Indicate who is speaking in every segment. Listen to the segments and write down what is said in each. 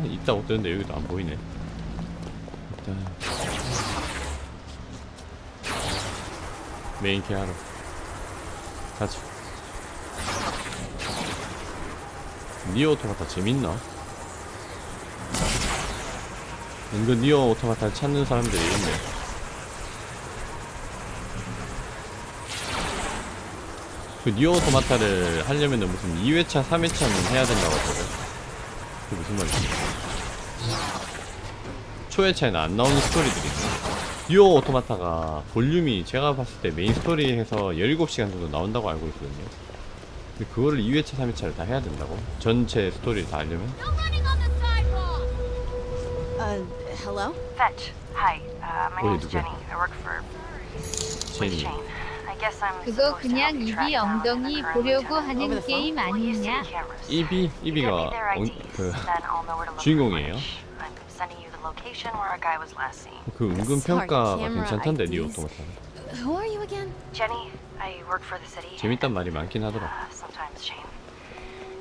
Speaker 1: 아, 있다고 뜨는데 여기도 안 보이네. 일단 메인 캐하러. 가자 니어 오토마타 재밌나? 은근 니어 오토마타 찾는 사람들이 있네. 그 니어 오토마타를 하려면은 무슨 2회차, 3회차는 해야 된다고 하거든 그게 무슨 말이지? 초회차에는 안 나오는 스토리들이 있어 니어 오토마타가 볼륨이 제가 봤을 때 메인 스토리에서 17시간 정도 나온다고 알고 있거든요 근데 그거를 2회차, 3회차를 다 해야 된다고? 전체 스토리를 다 하려면?
Speaker 2: Uh, hello?
Speaker 3: Fetch. Hi. Uh, my name's? Jenny. I work for with Shane. I guess I'm
Speaker 4: 그거 그냥 입이
Speaker 3: down
Speaker 4: 엉덩이 보려고. 하는? 게임 아니냐?
Speaker 1: 이비, 이비가 엉,
Speaker 3: IDs,
Speaker 1: 그, 주인공이에요. 그 은근 평가가
Speaker 2: camera
Speaker 1: 괜찮던데
Speaker 2: IDs.
Speaker 1: 오토마타. 재밌단 말이 많긴 하더라
Speaker 3: Uh.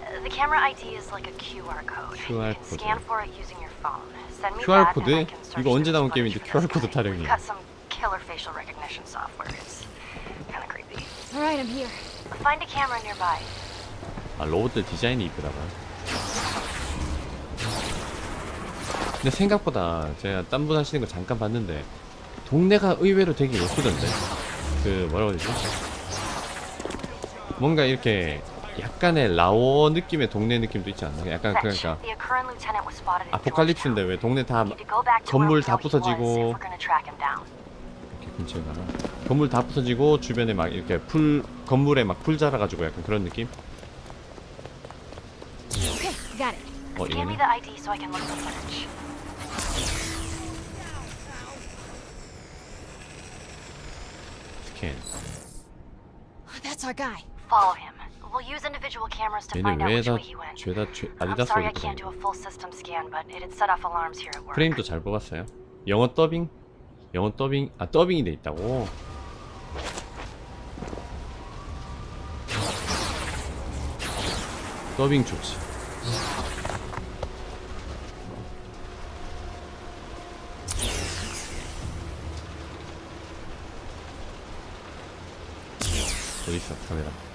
Speaker 3: Uh, The camera ID is like a QR code.
Speaker 1: QR 코드.
Speaker 3: scan for it using your phone. Send me
Speaker 1: QR 코드? 이거 언제 나온 게임인데 QR 코드. 타령이야.
Speaker 3: Got some killer facial recognition software. It's kind of creepy.
Speaker 2: Alright, I'm here.
Speaker 3: Find a camera nearby.
Speaker 1: 아 로봇들 디자인이 이쁘다가 근데 생각보다 제가 딴 분 하시는 거 잠깐 봤는데 동네가 의외로 되게 예쁘던데 그 뭐라고 해야 되지? 뭔가 이렇게 약간의 라오 느낌의 동네 느낌도 있지 않나? 약간. 그러니까 아포칼립스인데 왜 동네 다 건물 다 부서지고 근처에 가나? 건물 다 부서지고 주변에 막 이렇게 풀 건물에 막 풀 자라가지고 약간 그런 느낌?
Speaker 2: Okay, got it.
Speaker 1: 어
Speaker 3: Give me
Speaker 1: 이거는
Speaker 3: the ID so I can look at the footage.
Speaker 1: 스캔
Speaker 2: That's our guy.
Speaker 3: Follow him. We'll use individual cameras to
Speaker 1: 얘네
Speaker 3: find out which
Speaker 1: 왜다
Speaker 3: way he went.
Speaker 1: 죄다 죄,
Speaker 3: I'm
Speaker 1: 아디다스
Speaker 3: sorry I
Speaker 1: 옷
Speaker 3: can't
Speaker 1: 입고
Speaker 3: do a full system scan, but it'd set off alarms here at work.
Speaker 1: 프레임도 잘 뽑았어요. 영어 더빙? 영어 더빙? 아 더빙이 돼 있다고? 더빙 좋지. 어디 있어 카메라?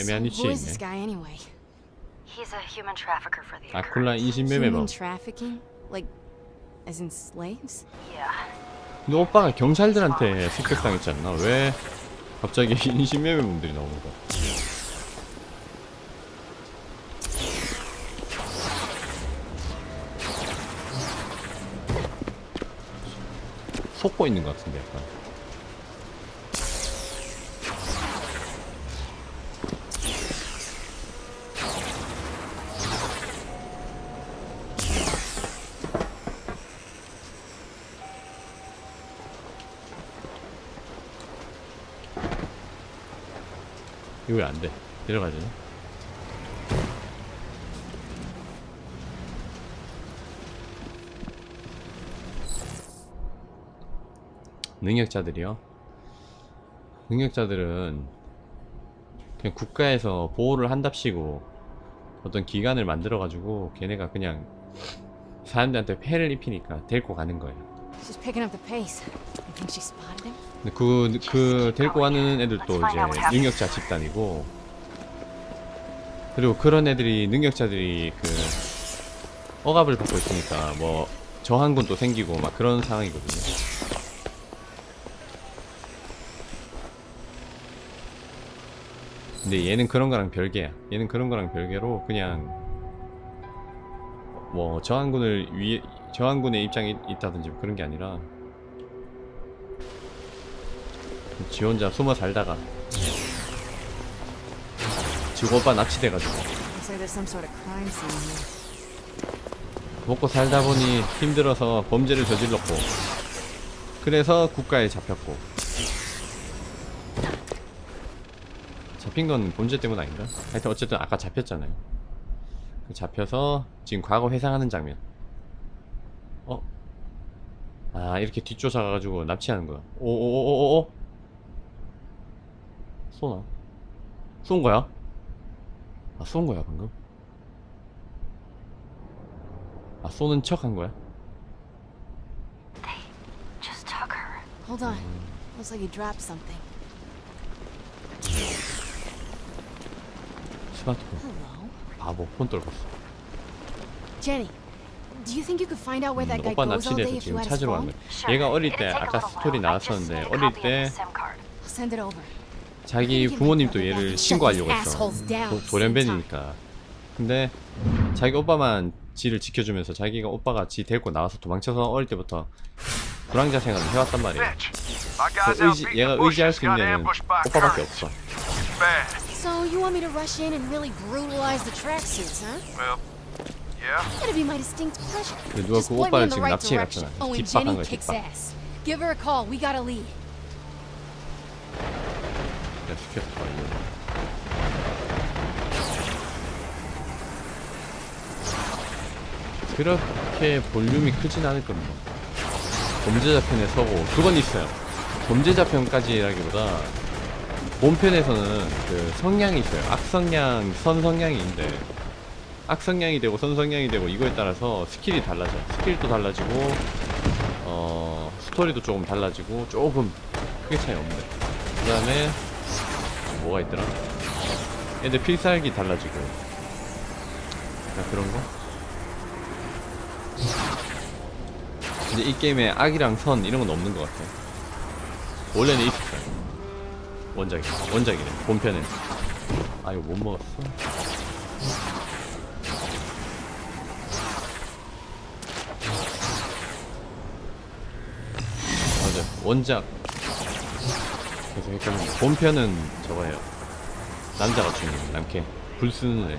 Speaker 1: 애매한 위치에
Speaker 2: who is this
Speaker 1: 있네
Speaker 2: guy anyway?
Speaker 3: He's a human trafficker for the
Speaker 1: 아콜라
Speaker 3: Occurrence.
Speaker 1: 인신매매범
Speaker 2: Human trafficking? Like, as in slaves?
Speaker 3: Yeah.
Speaker 1: 근데 오빠가 경찰들한테 습격당했지 않나? 왜 갑자기 인신매매범들이 나오는 거야? 속고 있는 것 같은데 약간 안 돼? 되나? 능력자들이요? 능력자들은 그냥 국가에서 보호를 한답시고 어떤 기관을 만들어가지고 걔네가 그냥 사람들한테 폐를 입히니까 데리고 가는 거예요.
Speaker 2: She's picking up the pace. You think she spotted him?
Speaker 1: 근데 그, 그 데리고 가는 애들도 이제 능력자 집단이고 그리고 그런 애들이 능력자들이 그 억압을 받고 있으니까 뭐 저항군도 생기고 막 그런 상황이거든요. 근데 얘는 그런 거랑 별개야. 얘는 그런 거랑 별개로 그냥 뭐 저항군을 위해 저항군의 입장이 있다든지 뭐 그런 게 아니라 지 혼자 숨어 살다가 지구 오빠 납치돼가지고. 먹고 살다 보니 힘들어서 범죄를 저질렀고 그래서 국가에 잡혔고 잡힌 건 범죄 때문 아닌가? 하여튼 어쨌든 아까 잡혔잖아요. 그 잡혀서 지금 과거 회상하는 장면. 어? 아 이렇게 뒤쫓아가가지고 납치하는 거야. 오오오오오. 쏘나? 쏜 거야? 아 쏜 거야 방금? 아 쏘는 척 한 거야?
Speaker 3: They just took her.
Speaker 2: Hold on. Looks like you dropped something.
Speaker 1: 스마트폰. 바보 폰 떨궜어.
Speaker 2: Jenny, do you think you could find out where that
Speaker 1: 음,
Speaker 2: guy
Speaker 1: 오빠
Speaker 2: goes all day
Speaker 1: 납치돼서
Speaker 2: if you
Speaker 1: 지금
Speaker 2: had his
Speaker 1: 찾으러 간
Speaker 2: phone?
Speaker 3: Sure.
Speaker 1: 얘가 어릴 때 아까 스토리 나왔었는데 어릴 때
Speaker 3: the SIM card.
Speaker 2: I'll send it over.
Speaker 1: 자기 부모님도 얘를 신고하려고 했어. 도, 돌연변이니까. 근데 자기 오빠만 지를 지켜주면서 자기가 오빠가 지 데리고 나와서 도망쳐서 어릴 때부터 불황자 생활을 해왔단.
Speaker 4: My
Speaker 1: 그 의지, 얘가 의지할 수 있는 오빠밖에. 없어.
Speaker 2: So you want me to rush in and really brutalize the tracksuits, huh?
Speaker 4: Well, yeah.
Speaker 2: That'd be my distinct pleasure.
Speaker 1: 근데 누가
Speaker 2: Just
Speaker 1: 그
Speaker 2: point me
Speaker 1: 오빠를
Speaker 2: in the
Speaker 1: 지금
Speaker 2: right
Speaker 1: 납치해
Speaker 2: direction.
Speaker 1: 갔잖아.
Speaker 2: Oh, and
Speaker 1: 뒷박한
Speaker 2: Jenny
Speaker 1: 거야,
Speaker 2: kicks
Speaker 1: 뒷박.
Speaker 2: ass. Give her a call. We got a lead.
Speaker 1: 내가 시켰어. 이거. 그렇게 볼륨이 크진 않을 겁니다. 범죄자 편에 서고 그건 있어요. 범죄자 편까지라기보다 본편에서는 그 성향이 있어요. 악성향, 선성향이 있는데 악성향이 되고 선성향이 되고 이거에 따라서 스킬이 달라져. 스킬도 달라지고 어 스토리도 조금 달라지고 조금 크게 차이 없는데. 그 다음에 뭐가 있더라? 애들 필살기 달라지고 약간 그런 거? 근데 이 게임에 악이랑 선 이런 건 없는 것 같아 원래는 있었어요 원작이 원작이래 본편에. 아 이거 못 먹었어? 맞아. 원작. 계속 헷갈리네 본편은 저거예요. 남자가 주인공 남캐. 불 쓰는 애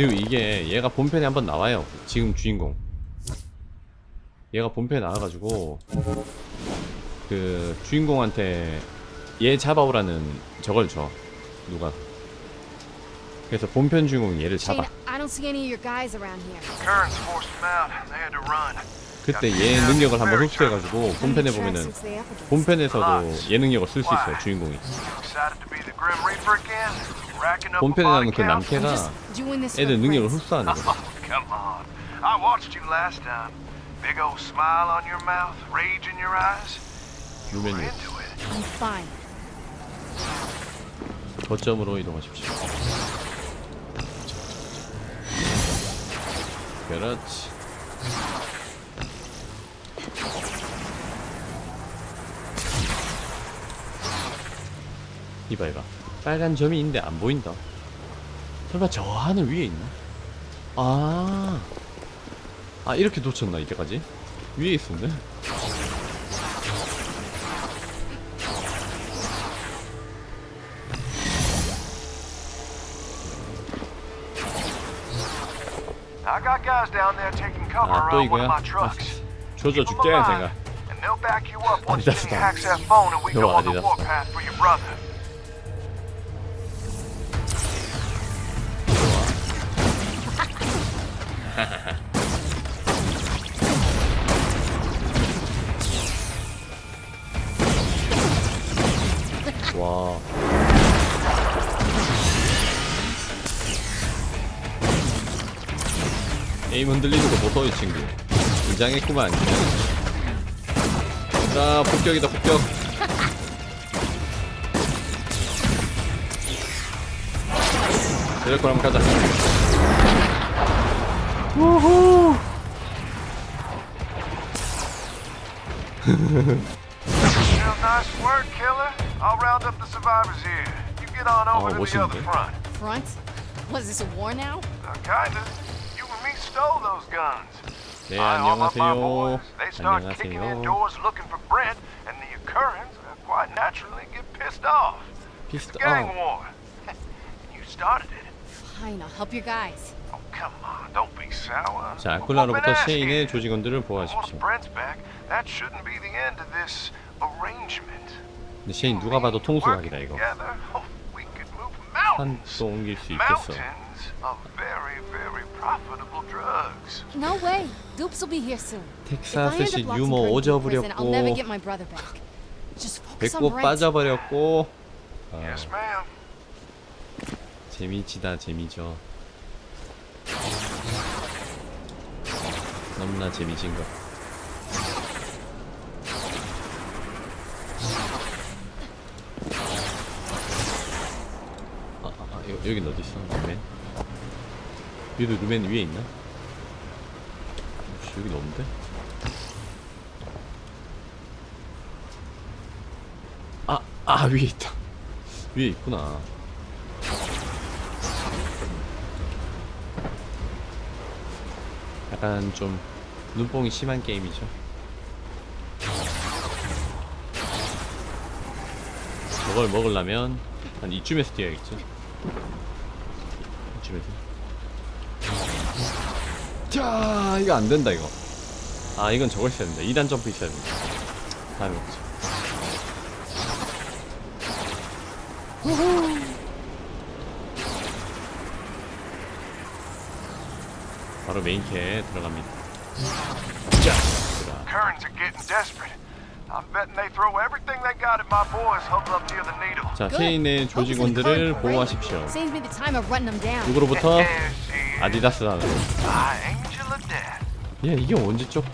Speaker 1: 그리고 이게 얘가 본편에 한번 나와요. 지금 주인공. 얘가 본편에 나와가지고 그 주인공한테 얘 잡아오라는 저걸 줘. 누가. 그래서 본편 주인공이 얘를 잡아. 그때 얘 능력을 한번 흡수해가지고 본편에 보면은? 본편에서도 얘 능력을 쓸 수 있어요 주인공이 본편에 나오는 그 남캐가
Speaker 2: just doing this for
Speaker 1: 애들
Speaker 2: the
Speaker 1: 능력을. 흡수하는 거야
Speaker 4: Oh, come on. I watched you last time. Big old smile on your mouth, rage in your eyes. You were
Speaker 1: 유면이
Speaker 4: into it.
Speaker 2: I'm fine.
Speaker 1: 거점으로 이동하십시오 그렇지 이봐 이봐 빨간 점이 있는데 안 보인다 설마 저 하늘 위에 있나? 아, 아 이렇게 놓쳤나 이때까지? 위에 있었네 아 또 이거야? 아. 조져 죽게 Adidas
Speaker 4: Jenny
Speaker 1: style.
Speaker 4: hacks
Speaker 1: 보소 이 친구. 긴장했구만. 자 폭격이다 폭격. 이럴 거라면 가자. 우후.
Speaker 4: Well, nice work, killer. I'll round up the survivors here. You get on over
Speaker 1: Oh,
Speaker 4: to
Speaker 1: what's
Speaker 4: the
Speaker 1: in
Speaker 4: other
Speaker 1: there?
Speaker 4: front.
Speaker 2: Front? What is this a war now?
Speaker 4: Uh, kinda.
Speaker 1: 네, 안녕하세요. 안녕하세요. 피스트
Speaker 4: 아.
Speaker 1: 자, 아콜라로부터 셰인의 조직원들을 보호하십시오. 근데 셰인 누가 봐도 통수각이다 이거. 산도 옮길 수 있겠어.
Speaker 4: Of very, very profitable drugs.
Speaker 2: No way. Dupes will be here soon. If I end
Speaker 1: 텍사스식
Speaker 2: up locked in
Speaker 1: 유머
Speaker 2: Gurney prison, I'll never
Speaker 1: 오져버렸고
Speaker 2: get my brother back. Just focus on
Speaker 1: 배꼽
Speaker 2: Brent.
Speaker 1: 빠져버렸고 아,
Speaker 4: Yes, ma'am.
Speaker 1: 재미지다 재미져 너무나 재미진 것 아, 아, 아 여, 여긴 어딨어 루멘 얘도 루멘 위에 있나? 혹시 여긴 없는데? 아, 아 위에 있다 위에 있구나 약간 좀 눈뽕이 심한 게임이죠. 저걸 먹으려면 한 이쯤에서 뛰어야겠죠. 이쯤에서. 자, 이거 안 된다 이거. 아, 이건 저거 있어야 된다. 2단 점프 있어야 된다. 다음에 먹자. 바로 메인캐 들어갑니다. 자, 들어가.
Speaker 4: Kearns are getting desperate. I'm betting they throw everything they got at my boys huddled up near the needle.
Speaker 1: 자,
Speaker 2: the
Speaker 1: 조직원들을. 보호하십시오.
Speaker 2: Saves me the time of running them down.
Speaker 1: 누구로부터?
Speaker 4: Of death.
Speaker 1: 야, 이게 언제적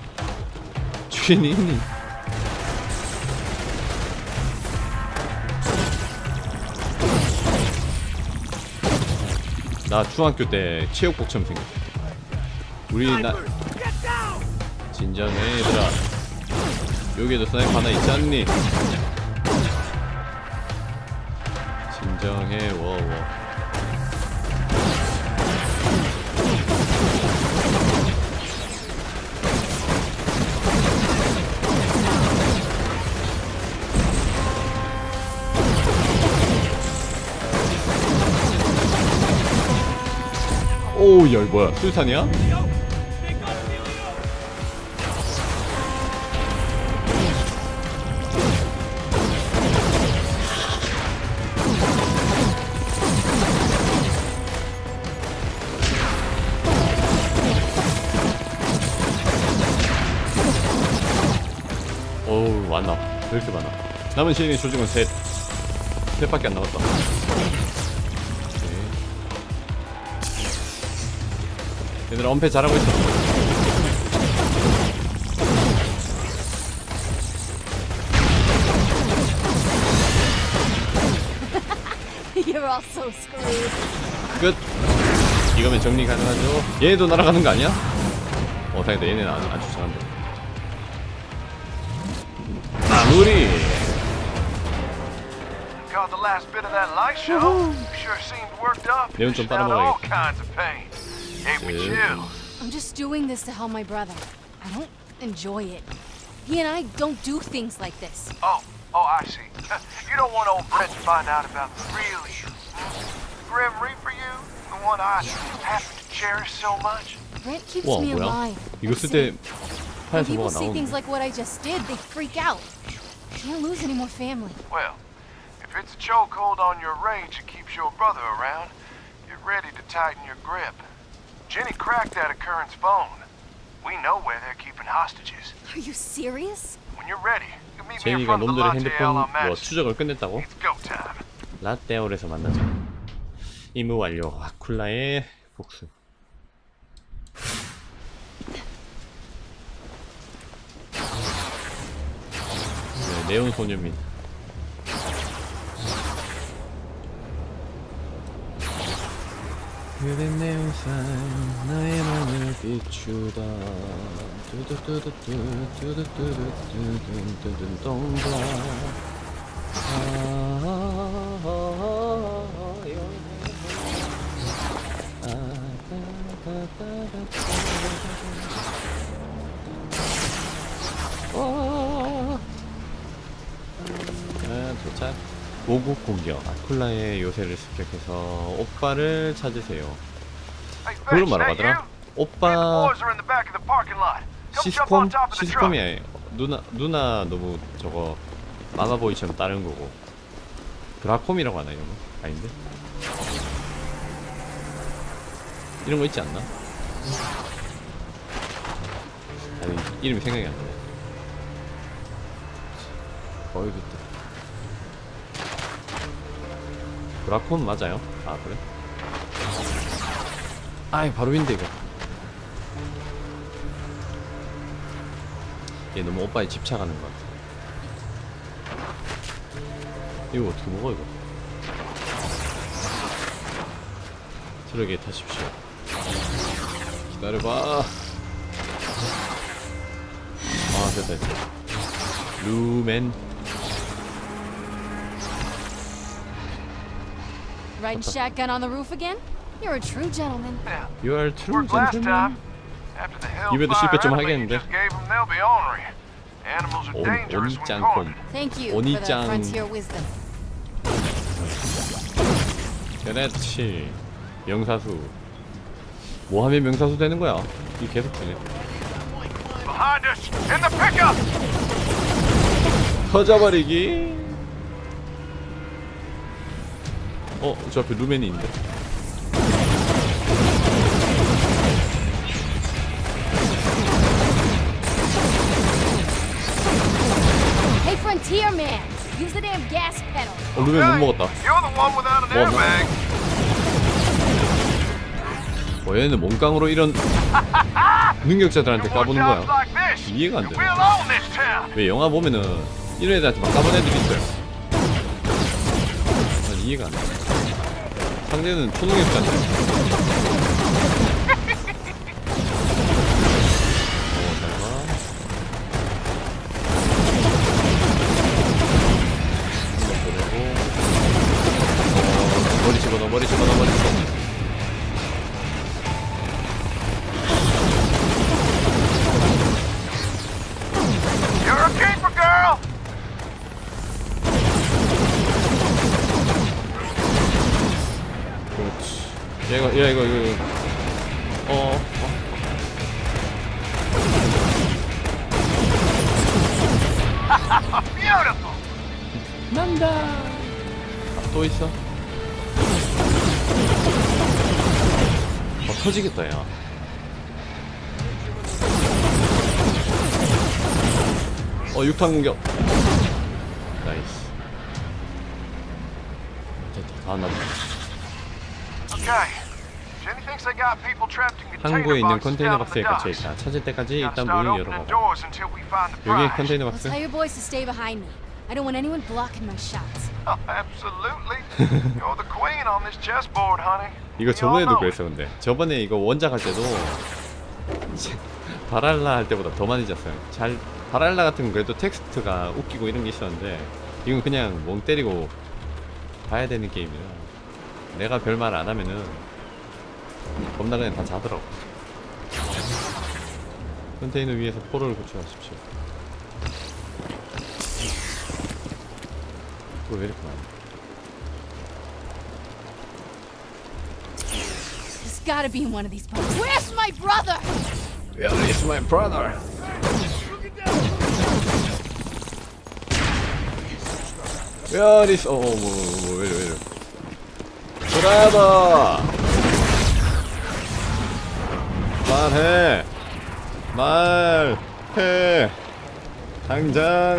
Speaker 1: 주인이 있니? 나 중학교 때 체육복처럼 생겼어. 우리 나 진정해 얘들아. 여기에도 스나이퍼 하나 있지 않니? 진정해 워워. 야 뭐야. 술탄이야? 어우 많아. 왜 이렇게 많아? 남은 시인의 조직은 셋. 셋밖에 안 남았다 얘들아 엄폐 잘하고 있어
Speaker 2: You're all so screwed.
Speaker 1: 끝 이거면 정리 가능하죠 얘도 날아가는 거 아니야? 어 다행이다 얘네는 아주, 아주 잘한다 마무리
Speaker 4: Got the last bit of that light show. Sure seemed worked up.
Speaker 1: 내용 좀
Speaker 4: Dished out all
Speaker 1: 빨아먹어야겠다.
Speaker 4: kinds of pain. Gave me
Speaker 1: 네.
Speaker 4: chills.
Speaker 2: I'm just doing this to help my brother. I don't enjoy it. He and I don't do things like this.
Speaker 4: Oh, oh, I see. You don't want old Brent to find out about the real you. Grim Reaper you? The one I happen to cherish so much?
Speaker 2: Brent keeps
Speaker 1: 와
Speaker 2: me
Speaker 1: 뭐야?
Speaker 2: alive.
Speaker 1: 이거
Speaker 2: Like
Speaker 1: 쓸 때
Speaker 2: saying, When
Speaker 1: 팔에서
Speaker 2: people
Speaker 1: 뭐가
Speaker 2: see things
Speaker 1: 나오는데
Speaker 2: like what I just did, they freak out. Can't lose any more family.
Speaker 4: Well, if it's a chokehold on your rage that keeps your brother around, get ready to tighten your grip. Jenny cracked that at Kern's phone. We know where they're keeping hostages.
Speaker 2: Are you serious?
Speaker 4: When you're ready, you meet me in
Speaker 1: 제니가
Speaker 4: front of the
Speaker 1: 놈들의
Speaker 4: Latte
Speaker 1: 핸드폰
Speaker 4: Ala
Speaker 1: 뭐
Speaker 4: Magic.
Speaker 1: 추적을 끝냈다고?
Speaker 4: It's go time.
Speaker 1: 라떼올에서 만나자 임무 완료 아쿨라의 복수 네, 네온 소녀입니다 그댄 내 우산 나의 맘을 비추다 두두두두두 두두두두두두두두 동그라 아, 모국 공격. 아쿨라의 요새를 습격해서 오빠를 찾으세요.
Speaker 4: Hey,
Speaker 1: 그걸
Speaker 4: Fetch,
Speaker 1: 말하고? 하더라. 오빠 시스콤? 시스콤이 누나 누나 너무 저거 마마보이처럼 따른 거고 드라콤이라고 하나 이런 거 아닌데 이런 거 있지 않나? 아니 이름이 생각이 안 나네. 그 때 드라콤 맞아요? 아 그래? 아이 바로 인데 이거. 얘 너무 오빠에 집착하는 것 같아. 이거 어떻게 먹어 이거? 트럭에 타십시오. 기다려봐. 아 됐다 됐다. 루멘.
Speaker 2: Riding shotgun on the roof again? You're a true gentleman.
Speaker 4: Yeah.
Speaker 1: You are true
Speaker 4: Worked last
Speaker 1: gentleman.
Speaker 4: time. After the hellfire
Speaker 1: 실패 좀
Speaker 4: you
Speaker 1: 하겠는데.
Speaker 4: just gave them, they'll be ornery. Animals are
Speaker 1: 온,
Speaker 4: dangerous when
Speaker 1: 온짱콤.
Speaker 4: cornered.
Speaker 2: Thank you for the
Speaker 1: 오니짱.
Speaker 2: frontier wisdom.
Speaker 1: 그렇지. 명사수. 뭐 하면 명사수 되는 거야? 이 계속 되네.
Speaker 4: Behind us! In the pickup!
Speaker 1: 터져버리기. 어, 저 앞에 루멘이 있는데.
Speaker 2: Hey, frontier man! Use the damn gas pedal.
Speaker 1: 어, 루멘 못 먹었다.
Speaker 4: You're the one without an
Speaker 1: Well, no.
Speaker 4: airbag.
Speaker 1: 어, 얘는 몸깡으로 이런 능력자들한테
Speaker 4: jobs
Speaker 1: 거야.
Speaker 4: like this.
Speaker 1: 이해가 안 돼.
Speaker 4: We'll own this town.
Speaker 1: 왜 영화 보면은 이런 애들한테 막 까부는 애들이 있어요. 난 이해가 안 돼. 상대는 초능력자인데. 어. 어, 머리 집어넣어, 머리 집어넣어, 머리 집어넣어. 어, 6탄 공격. 나이스. 됐다, 다 났다.
Speaker 4: Okay. Jenny thinks they got people trapped in container
Speaker 1: 항구에 있는 컨테이너 박스에 갇혀. 있다. 찾을 때까지 일단 문을 열어봐. 여기. 컨테이너
Speaker 2: I'll
Speaker 1: 박스.
Speaker 2: tell your boys to stay behind me. I don't want anyone blocking my shots.
Speaker 4: Oh, absolutely. You're the queen on this chessboard, honey.
Speaker 1: 이거 저번에도 그랬어 근데 저번에 이거 원작 할 때도 바랄라 할 때보다 더 많이 잤어요 잘 바랄라 같은 건 그래도 텍스트가 웃기고 이런 게 있었는데 이건 그냥 멍 때리고 봐야 되는 게임이라 내가 별말 안 하면은 겁나 그냥 다 자더라고 컨테이너 위에서 포를 구출하십시오 그거 왜 이렇게 많아
Speaker 2: gotta be in one of these boats. Where's my brother?
Speaker 1: Where is my brother? Where is... 어, 뭐, 뭐, 뭐, 왜 이래, 왜 이래. 브라더! 말해! 말해! 당장!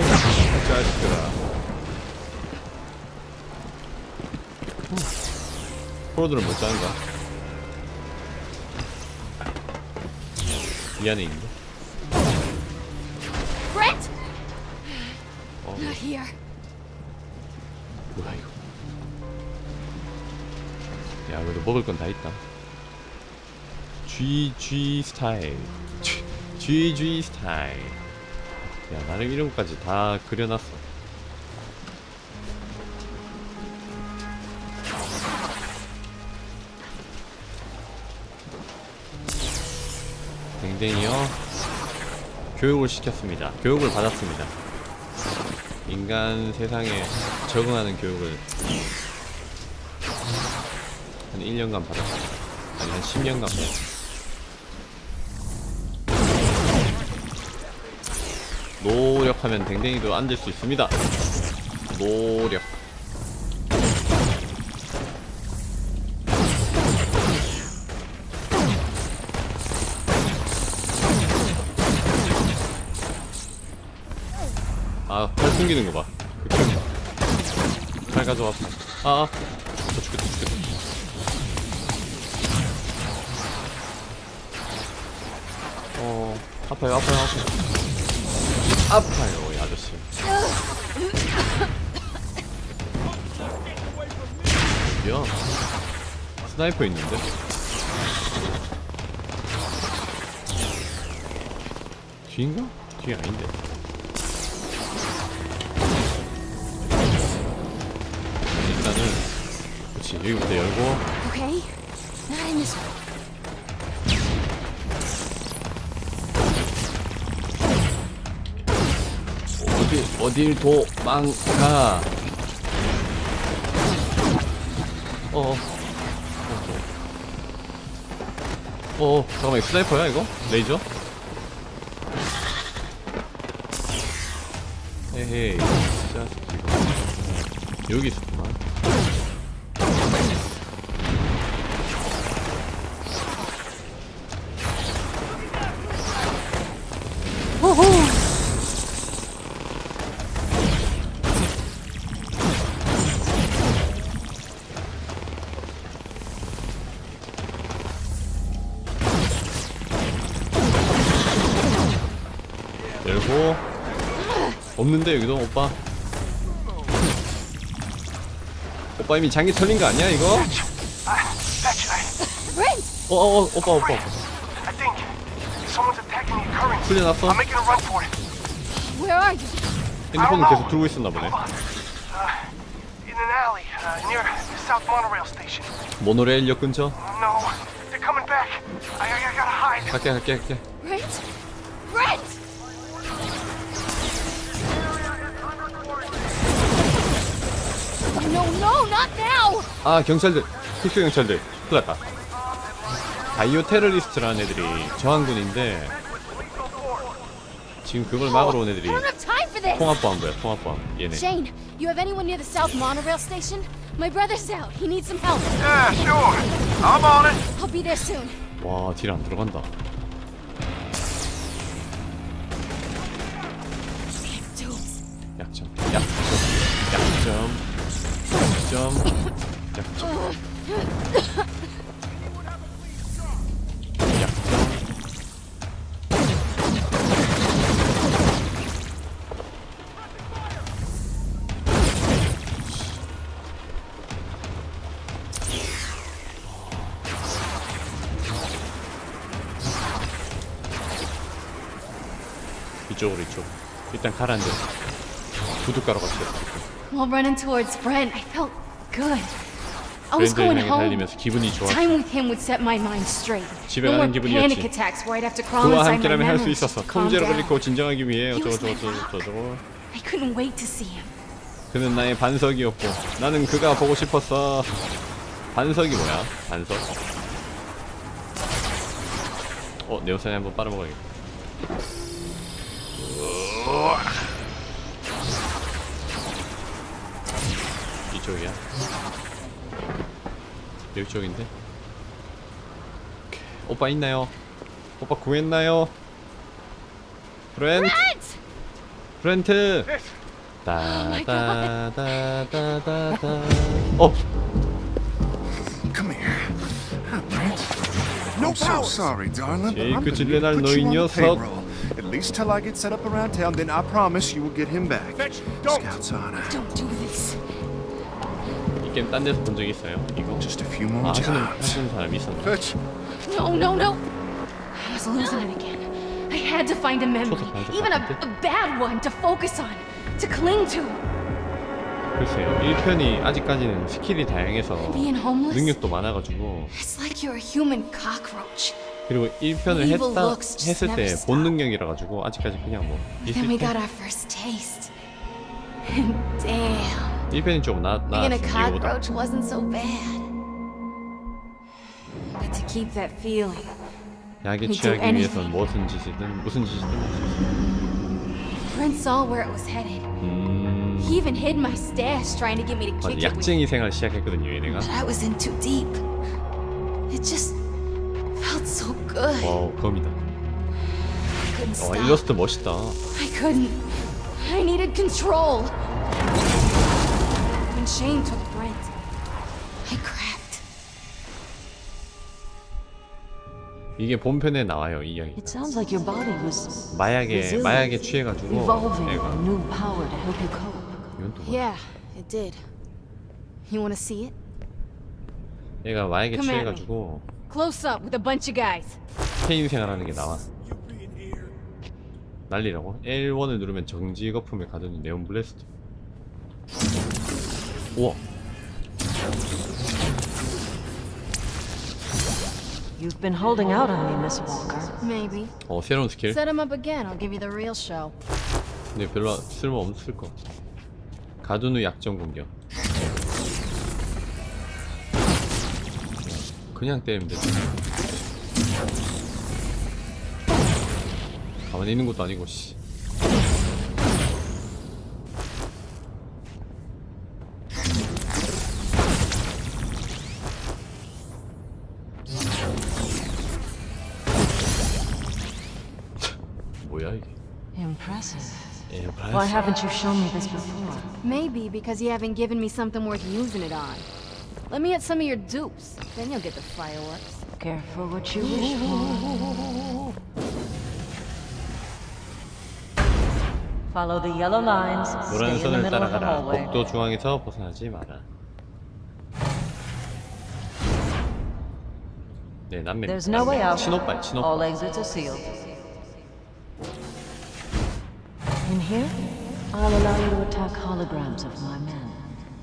Speaker 1: 자식들아. 프로들은 못 자는가? 이 안에 있는데? 어,
Speaker 2: Not here.
Speaker 1: 뭐야 이거? 야 그래도 먹을 건 다 있다. GG 스타일 GG 스타일 야 나름 이런 것까지 다 그려놨어. 댕댕이요? 교육을 시켰습니다. 교육을 받았습니다 인간 세상에 적응하는 교육을 한 1년간 받았어요. 한 10년 가까이 노력하면 댕댕이도 앉을 수 있습니다. 노력 숨기는 거 봐. 팔 가져와. 팔. 아, 아. 더 죽겠다, 죽겠다. 어, 아파요, 아파요, 아파요. 아파요, 이 아저씨. 야, 스나이퍼 있는데? 뒤인가? 뒤 아닌데. 일단은 그렇지 여기부터 열고
Speaker 2: Okay? Not in this way.
Speaker 1: 어디 어딜 도망가 어어 어, 어, 잠깐만 이거 스나이퍼야 이거? 레이저? 에헤이 진짜 여기 있었 열고 없는데 여기도 오빠 오빠 이미 장기 털린 거 아니야 이거?
Speaker 2: Brent!
Speaker 1: 어어 어, 오빠 오빠. 풀려났어? 핸드폰은 계속 들고 있었나 보네.
Speaker 4: Uh, uh.
Speaker 1: 모노레일역 근처. 갈게 갈게 갈게
Speaker 2: No, no, not now!
Speaker 1: 아 경찰들 특수 경찰들 큰일 났다 바이오 테러리스트라는 애들이 저항군인데 지금 그걸 막으러 온 애들이
Speaker 2: I don't have time for this!
Speaker 1: 통합보안부야 통합보안 얘네
Speaker 2: Shane, you have anyone near the South Monorail station? My brother's out. He needs some help.
Speaker 4: Yeah, sure. I'm on it.
Speaker 2: I'll be there soon.
Speaker 1: 와 딜 안 들어간다 점 약점 약점 이쪽으로 이쪽 일단 가라앉아 구두가루 같이
Speaker 2: While running towards Brent, I felt good. I was
Speaker 1: 브랜드
Speaker 2: going
Speaker 1: 향해
Speaker 2: home.
Speaker 1: 달리면서 기분이 좋아
Speaker 2: Time with him would set my mind straight.
Speaker 1: 집에
Speaker 2: No more
Speaker 1: 가는 기분이었지.
Speaker 2: panic attacks where I'd have to crawl
Speaker 1: 그와
Speaker 2: inside my
Speaker 1: 함께라면 할 수
Speaker 2: memories
Speaker 1: 있었어
Speaker 2: to calm
Speaker 1: 통제를
Speaker 2: down.
Speaker 1: 잃고 진정하기 위해
Speaker 2: He
Speaker 1: 어쩌고
Speaker 2: was my
Speaker 1: 저쩌고
Speaker 2: father.
Speaker 1: 저쩌고
Speaker 2: I couldn't wait to see him.
Speaker 1: 그는 나의 반석이었고 나는 그가 보고 싶었어 반석이 뭐야 반석 어 네오산이 한번 빨아먹어야겠다 이 쪽이야 여기 쪽인데 오케이. 오빠 있나요? 오빠 구했나요? 브렌트! 브렌트 따다다다다다 어
Speaker 5: Come here. Hi, Brent. I'm so sorry, darling, but I'm
Speaker 1: 끝일
Speaker 5: gonna
Speaker 1: 날
Speaker 5: need to put you on the
Speaker 1: 녀석.
Speaker 5: payroll. At least till I get set up around town, then I promise you will get him back.
Speaker 4: Fetch, don't.
Speaker 5: Scouts honor.
Speaker 2: Don't do this.
Speaker 1: 이 게임 딴 데서 본 적 있어요? 이거?
Speaker 5: Just a few
Speaker 1: 아,
Speaker 5: more
Speaker 1: 하시는,
Speaker 5: jobs.
Speaker 1: 하시는 사람이 있었나?
Speaker 5: Fetch.
Speaker 2: No, no, no. I was losing it again. I had to find a memory, even a, a bad one to focus on, to cling to.
Speaker 1: 글쎄요 1편이 아직까지는 스킬이 다양해서
Speaker 2: Being homeless?
Speaker 1: 능력도 많아가지고
Speaker 2: It's like you're a human cockroach.
Speaker 1: 그리고 1편을
Speaker 2: Evil
Speaker 1: 했다
Speaker 2: looks just
Speaker 1: 했을 때
Speaker 2: stop.
Speaker 1: 본능력이라 가지고 아직까지 그냥 뭐
Speaker 2: Then we
Speaker 1: 있을 때
Speaker 2: got our first taste. And damn,
Speaker 1: 1편이 좀 나,
Speaker 2: being a
Speaker 1: 나았어 이거보다
Speaker 2: cockroach wasn't so bad. But to keep that feeling.
Speaker 1: 약에
Speaker 2: do
Speaker 1: 취하기
Speaker 2: anything.
Speaker 1: 위해선 무슨 짓이든 무슨 짓이든 할 수 있어.
Speaker 2: Prince saw where it was headed.
Speaker 1: 음,
Speaker 2: He even hid my stash trying to get me to
Speaker 1: 맞아,
Speaker 2: kick it with
Speaker 1: 약쟁이 생활 시작했거든요 얘네가.
Speaker 2: But I was in too deep. It just felt so good.
Speaker 1: 와우 검이다.
Speaker 2: I couldn't
Speaker 1: 와
Speaker 2: stop.
Speaker 1: 일러스트 멋있다.
Speaker 2: I couldn't. I needed control. When Shane took Brent, I cracked.
Speaker 1: 이게 본편에 나와요 이 이야기.
Speaker 6: It sounds like your body was
Speaker 1: 마약에 마약에 취해가지고
Speaker 6: evolving a
Speaker 1: 애가
Speaker 6: new power to help you cope.
Speaker 1: 이건 또 뭐야?
Speaker 2: Yeah, it did. You want to see it?
Speaker 1: 얘가 마약에
Speaker 2: Come at
Speaker 1: 취해가지고
Speaker 2: Close up with a bunch of guys.
Speaker 1: 스페인 생활하는 게 나와. 난리라고? L1을 누르면 정지 거품에 가두는 네온 블래스트. 우와.
Speaker 6: You've been holding out on me, Miss Walker.
Speaker 2: Maybe.
Speaker 1: 어 새로운 스킬.
Speaker 2: Set him up again. I'll give you the real show.
Speaker 1: 근데 별로 쓸모 없을 것 같아. 가둔 후 약점 공격. 그냥 때리면 되지. 가만히 있는 것도 아니고 씨.
Speaker 6: Impressive.
Speaker 1: 예,
Speaker 6: Why haven't you shown me this before?
Speaker 2: Maybe because you haven't given me something worth using it on. Let me at some of your dupes. Then you'll get the fireworks.
Speaker 6: Careful what you wish for. Follow the yellow lines.
Speaker 1: 노란
Speaker 6: Stay in the
Speaker 1: 선을
Speaker 6: middle of the
Speaker 1: 따라가라.
Speaker 6: hallway.
Speaker 1: 복도 중앙에서 벗어나지 마라. 네, 남매.
Speaker 6: There's no way out.
Speaker 1: 친오빠,
Speaker 6: All
Speaker 1: 친오빠.
Speaker 6: exits are sealed. In here, I'll allow you to attack holograms of my men,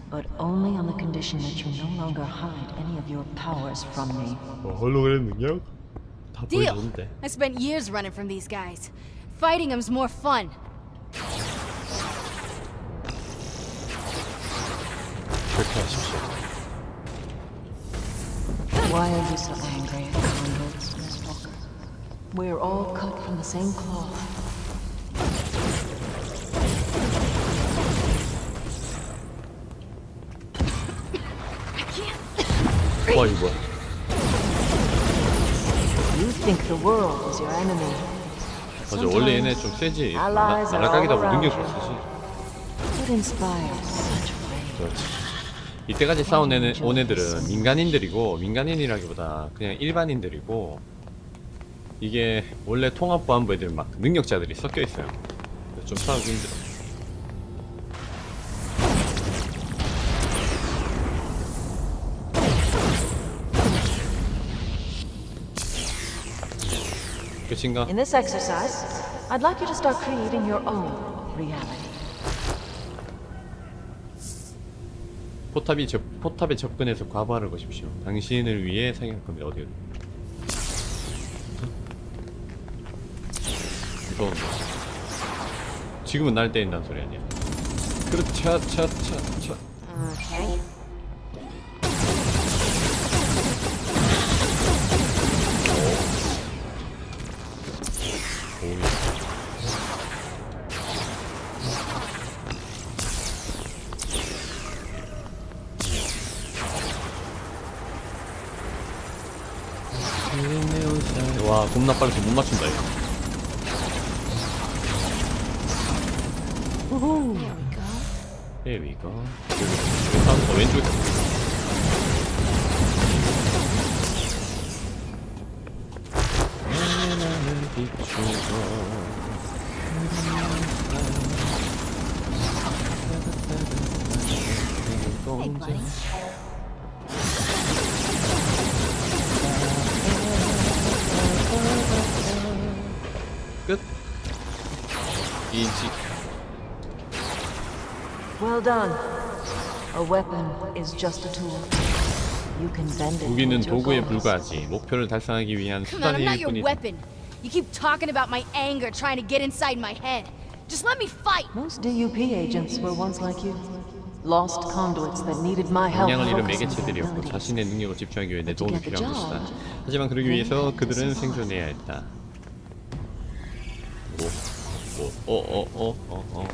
Speaker 6: but only on the condition that you no longer hide any of your powers from me.
Speaker 1: 어, 홀로그램 능력? 다
Speaker 2: Deal.
Speaker 1: 보여줬는데.
Speaker 2: I spent years running from these guys. Fighting them's more fun.
Speaker 1: 그렇게 하십시오.
Speaker 6: Why are you so angry at converts, Miss Walker? We're all cut from the same cloth.
Speaker 1: 와, 이거 뭐야?
Speaker 6: You think the world is your enemy.
Speaker 1: 맞아, 원래 얘네 좀 세지. 날아, 날아가기다 보고 능력 좀 쓰지.
Speaker 6: What inspires such rage?
Speaker 1: 그렇지. 이때까지 싸운 애는, 온 애들은 민간인들이고, 민간인이라기보다 그냥 일반인들이고, 이게 원래 통합보안부 애들 막 능력자들이 섞여 있어요. 그래서 좀 싸우기 힘들어. 끝인가?
Speaker 6: In this exercise, I'd like you to start creating your own reality.
Speaker 1: 포탑이 접, 포탑에 접근해서 과부하를 거십시오. 당신을 위해 사용할 겁니다. 어디? 무서운데. 지금은 날 때린다는 소리 아니야? 그렇죠, 차차차차. 못 맞춘다 이거
Speaker 2: Here we go.
Speaker 1: Here we go 여기 사운드가 왼쪽에 이지
Speaker 6: Well done. A weapon is just a tool. You can bend it
Speaker 1: 무기는
Speaker 6: towards your
Speaker 1: 도구에
Speaker 6: goals.
Speaker 1: 불과하지 목표를 달성하기 위한
Speaker 2: Come on, I'm not
Speaker 1: 수단일
Speaker 2: your
Speaker 1: 뿐이다
Speaker 2: weapon. You keep talking about my anger trying to get inside my head. Just let me fight.
Speaker 6: Most DUP agents were once like you. Lost conduits that needed my help
Speaker 1: 역량을 잃은
Speaker 6: focusing their
Speaker 1: 매개체들이었고
Speaker 6: abilities.
Speaker 1: 자신의 능력을 집중하기 위해 내 도움이 필요한
Speaker 6: job,
Speaker 1: 것이다. 하지만 그러기 위해서 그들은 생존해야 했다. 뭐? 뭐? 어, 어, 어, 어, 어, 어.